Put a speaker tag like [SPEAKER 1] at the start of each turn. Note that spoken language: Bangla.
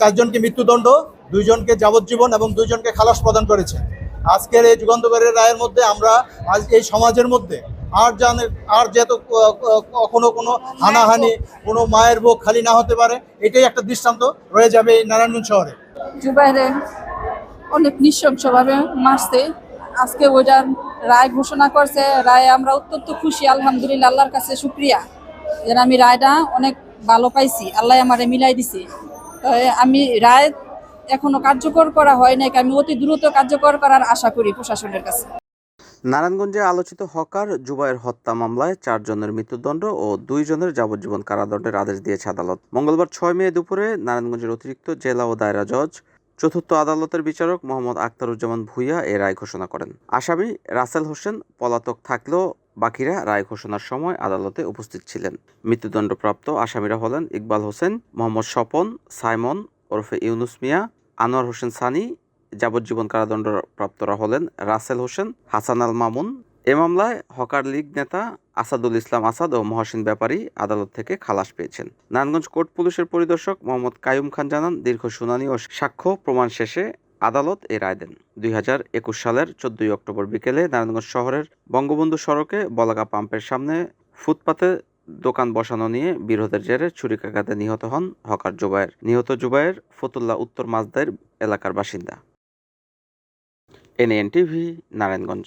[SPEAKER 1] চারজনকে মৃত্যুদণ্ড, দুইজনকে যাবজ্জীবন এবং দুইজনকে খালাস প্রদান করেছে। আজকের এই যুগান্তকারীর রায়ের মধ্যে আমরা আজ এই সমাজের মধ্যে আর জানে আর যেহেতু কখনো কোনো হানাহানি, কোনো মায়ের বুক খালি না হতে পারে, এটাই একটা দৃষ্টান্ত রয়ে যাবে এই নারায়ণগঞ্জ শহরে।
[SPEAKER 2] অনেক নৃশংসভাবে মারছে। আজকে ওইটার রায় ঘোষণা করছে, রায় আমরা অত্যন্ত খুশি, আলহামদুলিল্লাহ, আল্লাহর কাছে শুক্রিয়া। যেন আমি রায়টা অনেক ভালো পাইছি, আল্লাহ আমারে মিলাই দিছি। আমি রায় এখনও কার্যকর করা হয় নাই, আমি অতি দ্রুত কার্যকর করার আশা করি প্রশাসনের কাছে।
[SPEAKER 3] নারায়ণগঞ্জে আলোচিত হকার জুবাইর হত্যা মামলায় চারজনের মৃত্যুদণ্ড ও দুইজনের যাবজ্জীবন কারাদণ্ডের আদেশ দিয়েছে আদালত। মঙ্গলবার ছয় মে দুপুরে নারায়ণগঞ্জের অতিরিক্ত জেলা ও দায়রা জজ, চতুর্থ আদালতের বিচারক মোহাম্মদ আখতারুজ্জামান ভুইয়া এ রায় ঘোষণা করেন। আসামি রাসেল হোসেন, পলাতক থাকলেও বাকিরা রায় ঘোষণার সময় আদালতে উপস্থিত ছিলেন। মৃত্যুদণ্ডপ্রাপ্ত আসামিরা হলেন ইকবাল হোসেন, মোহাম্মদ স্বপন, সাইমন ওরফে ইউনুস মিয়া, আনোয়ার হোসেন সানি, যাবজ্জীবন কারাদণ্ডপ্রাপ্তরা হলেন রাসেল হোসেন, হাসান আল মামুন। এ মামলায় হকার লীগ নেতা আসাদুল ইসলাম আসাদ ও মহসিন ব্যাপারী আদালত থেকে খালাস পেয়েছেন। নারায়ণগঞ্জ কোর্ট পুলিশের পরিদর্শক মোহাম্মদ কায়ুম খান জানান, দীর্ঘ শুনানি ও সাক্ষ্য প্রমাণ শেষে আদালত এ রায় দেন। দুই হাজার একুশ সালের চোদ্দই অক্টোবর বিকেলে নারায়ণগঞ্জ শহরের বঙ্গবন্ধু সড়কে বলাকা পাম্পের সামনে ফুটপাতে দোকান বসানো নিয়ে বিরোধের জেরে ছুরিকাঘাতে নিহত হন হকার জুবায়ের। নিহত জুবায়ের ফতুল্লা উত্তর মাজদের এলাকার বাসিন্দা। NN TV Narayanganj.